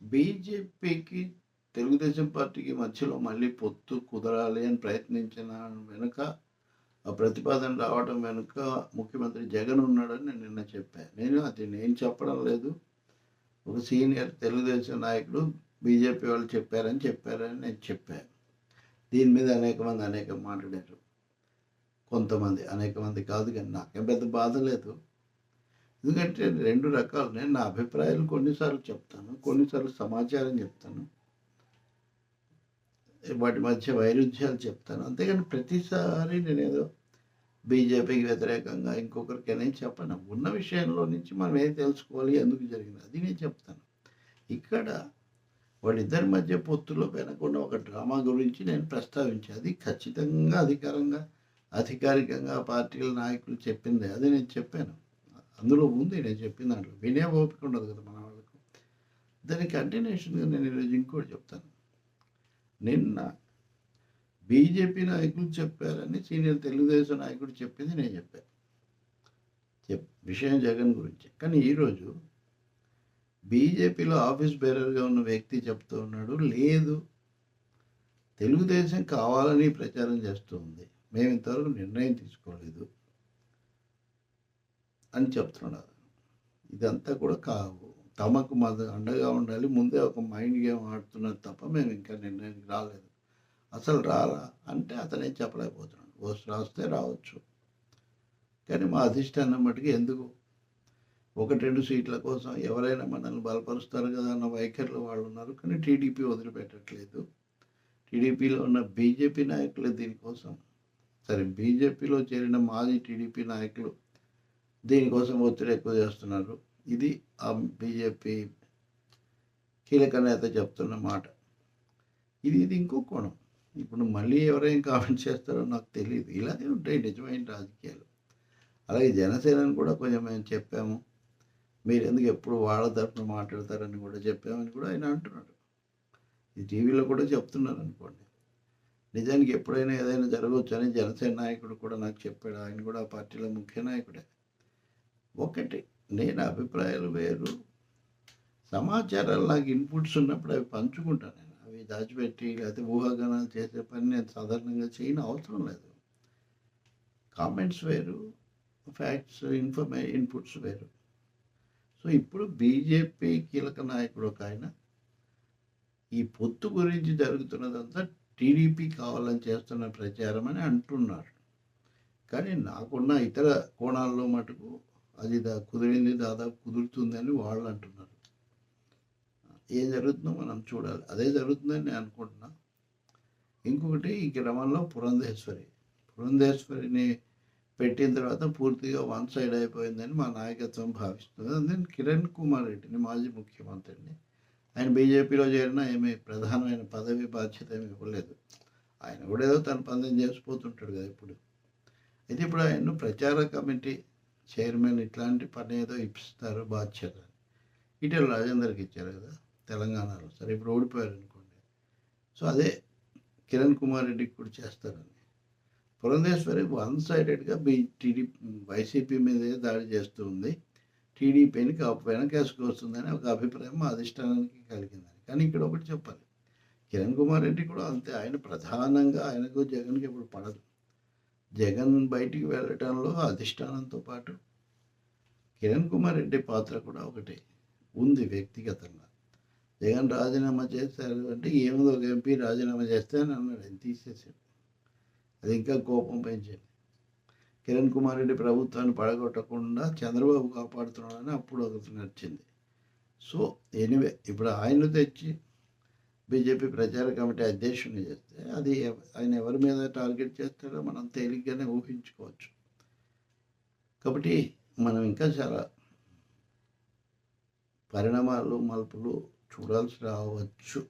బీజేపీకి తెలుగుదేశం పార్టీకి మధ్యలో మళ్ళీ పొత్తు కుదరాలి అని ప్రయత్నించిన వెనుక ఆ ప్రతిపాదన రావడం వెనుక ముఖ్యమంత్రి జగన్ ఉన్నాడని నేను నిన్న చెప్పాను నేను అది నేను చెప్పడం లేదు. ఒక సీనియర్ తెలుగుదేశం నాయకుడు బీజేపీ వాళ్ళు చెప్పారని చెప్పారని నేను చెప్పాను దీని మీద అనేక మంది అనేక మాట్లాడారు. కొంతమంది అనేక మంది కాదు కానీ నాకేం పెద్ద బాధ లేదు. ఎందుకంటే రెండు రకాలు నేను నా అభిప్రాయాలు కొన్నిసార్లు చెప్తాను కొన్నిసార్లు సమాచారం చెప్తాను. వాటి మధ్య వైరుధ్యాలు చెప్తాను. అంతేగాని ప్రతిసారి నేను ఏదో బీజేపీకి వ్యతిరేకంగా ఇంకొకరికి అనేది చెప్పను. ఉన్న విషయంలో నుంచి మనం ఏం తెలుసుకోవాలి ఎందుకు జరిగింది అది నేను చెప్తాను. ఇక్కడ వాళ్ళిద్దరి మధ్య పొత్తులో పెనకుండా ఒక డ్రామా గురించి నేను ప్రస్తావించాను. అది ఖచ్చితంగా అధికారంగా అధికారికంగా పార్టీల నాయకులు చెప్పింది అది నేను చెప్పాను. అందులో ఉంది నేను చెప్పిన దాంట్లో వినే ఓపిక ఉండదు కదా మన వాళ్ళకు. దాని కంటిన్యూషన్గా నేను ఈరోజు ఇంకోటి చెప్తాను. నిన్న బీజేపీ నాయకులు చెప్పారని సీనియర్ తెలుగుదేశం నాయకుడు చెప్పింది నేను చెప్పాను చెప్ విషయం జగన్ గురించి. కానీ ఈరోజు బీజేపీలో ఆఫీస్ బేరర్గా ఉన్న వ్యక్తి చెప్తూ ఉన్నాడు లేదు తెలుగుదేశం కావాలని ప్రచారం చేస్తూ ఉంది. మేము ఇంతవరకు నిర్ణయం తీసుకోలేదు. అని చెప్తున్నాడు. ఇదంతా కూడా కావు తమకు మా అండగా ఉండాలి. ముందే ఒక మైండ్ గేమ్ ఆడుతున్నారు తప్ప మేము ఇంకా నిర్ణయానికి రాలేదు. అసలు రారా అంటే అతనేం చెప్పలేకపోతున్నాడు. ఓ రాస్తే రావచ్చు. కానీ మా అధిష్టానం మటుకు ఎందుకు? ఒకటి రెండు సీట్ల కోసం ఎవరైనా మనల్ని బలపరుస్తారు కదా అన్న వైఖరిలో వాళ్ళు ఉన్నారు. కానీ టీడీపీ వదిలిపెట్టట్లేదు. టీడీపీలో ఉన్న బీజేపీ నాయకులే దీనికోసం. సరే బీజేపీలో చేరిన మాజీ టీడీపీ నాయకులు దీనికోసం ఒత్తిడి ఎక్కువ చేస్తున్నారు. ఇది ఆ బీజేపీ కీలక నేత చెప్తున్న మాట. ఇది ఇది ఇంకో కోణం. ఇప్పుడు మళ్ళీ ఎవరైనా కామెంట్ చేస్తారో నాకు తెలియదు ఇలాగే ఉంటాయి నిజమైన రాజకీయాలు. అలాగే జనసేనని కూడా కొంచెం మేము చెప్పాము. మీరు ఎందుకు ఎప్పుడు వాళ్ళ తరఫున మాట్లాడతారని కూడా చెప్పామని కూడా ఆయన అంటున్నాడు. ఇది టీవీలో కూడా చెప్తున్నారు అనుకోండి. నిజానికి ఎప్పుడైనా ఏదైనా జరగవచ్చు అని జనసేన నాయకుడు కూడా నాకు చెప్పాడు. ఆయన కూడా ఆ పార్టీలో ముఖ్య నాయకుడే. ఒకటి నేను అభిప్రాయాలు వేరు. సమాచారాలు నాకు ఇన్పుట్స్ ఉన్నప్పుడు అవి పంచుకుంటాను నేను. అవి దాచిపెట్టి లేకపోతే ఊహాగానాలు చేసే పని నేను సాధారణంగా చేయని అవసరం లేదు. కామెంట్స్ వేరు ఫ్యాక్ట్స్ ఇన్ఫర్మే ఇన్పుట్స్ వేరు. సో ఇప్పుడు బీజేపీ కీలక నాయకుడు ఒక ఆయన. ఈ పొత్తు గురించి జరుగుతున్నదంతా టీడీపీ కావాలని చేస్తున్న ప్రచారం అని అంటున్నారు. కానీ నాకున్న ఇతర కోణాల్లో మటుకు అది దా కుదిరింది దాదాపు కుదురుతుందని వాళ్ళు అంటున్నారు. ఏం జరుగుతుందో మనం చూడాలి. అదే జరుగుతుందని నేను అనుకుంటున్నా. ఇంకొకటి ఈ గ్రామంలో పురంధేశ్వరి. పురంధేశ్వరిని పెట్టిన తర్వాత పూర్తిగా వన్ సైడ్ అయిపోయిందని మా నాయకత్వం భావిస్తుంది అందుకని కిరణ్ కుమార్ రెడ్డిని మాజీ ముఖ్యమంత్రిని ఆయన బీజేపీలో చేరినా ఏమీ ప్రధానమైన పదవి బాధ్యత ఏమి ఇవ్వలేదు. ఆయన కూడా ఏదో తన పని చేసిపోతుంటాడు కదా ఇప్పుడు. అయితే ఇప్పుడు ఆయన ప్రచార కమిటీ చైర్మన్ ఇట్లాంటి పని ఏదో ఇప్పిస్తారు బాధ్యత ఇటీవల రాజేందర్కి ఇచ్చారు కదా తెలంగాణలో. సరే ఇప్పుడు ఓడిపోయారు అనుకోండి. సో అదే కిరణ్ కుమార్ రెడ్డికి కూడా చేస్తారని. పురంధేశ్వరి వన్ సైడెడ్గా బీ టీడీపీ వైసీపీ మీదే దాడి చేస్తూ ఉంది. టీడీపీని వెనకేసుకొస్తుందని ఒక అభిప్రాయం మా అధిష్టానానికి కలిగిందని. కానీ ఇక్కడ ఒకటి చెప్పాలి. కిరణ్ కుమార్ రెడ్డి కూడా అంతే. ఆయన ప్రధానంగా ఆయనకు జగన్కి ఇప్పుడు పడదు. జగన్ బయటికి వెళ్ళటంలో అధిష్టానంతో పాటు కిరణ్ కుమార్ రెడ్డి పాత్ర కూడా ఒకటి. ఉంది వ్యక్తిగతంగా. జగన్ రాజీనామా చేశారు అంటే ఏముందో ఒక ఎంపీ రాజీనామా చేస్తే అని అన్నాడు. ఆయన తీసేసాడు అది ఇంకా కోపం పెంచింది. కిరణ్ కుమార్ రెడ్డి ప్రభుత్వాన్ని పడగొట్టకుండా చంద్రబాబు కాపాడుతున్నాడని అప్పుడు ఒకటి నచ్చింది సో ఎనివే ఇప్పుడు ఆయన తెచ్చి బీజేపీ ప్రచార కమిటీ అధ్యక్షుని చేస్తే అది ఆయన ఎవరి మీద టార్గెట్ చేస్తాడో మనం తేలిగ్గానే ఊహించుకోవచ్చు. కాబట్టి మనం ఇంకా చాలా పరిణామాలు మలుపులు చూడాల్సి రావచ్చు.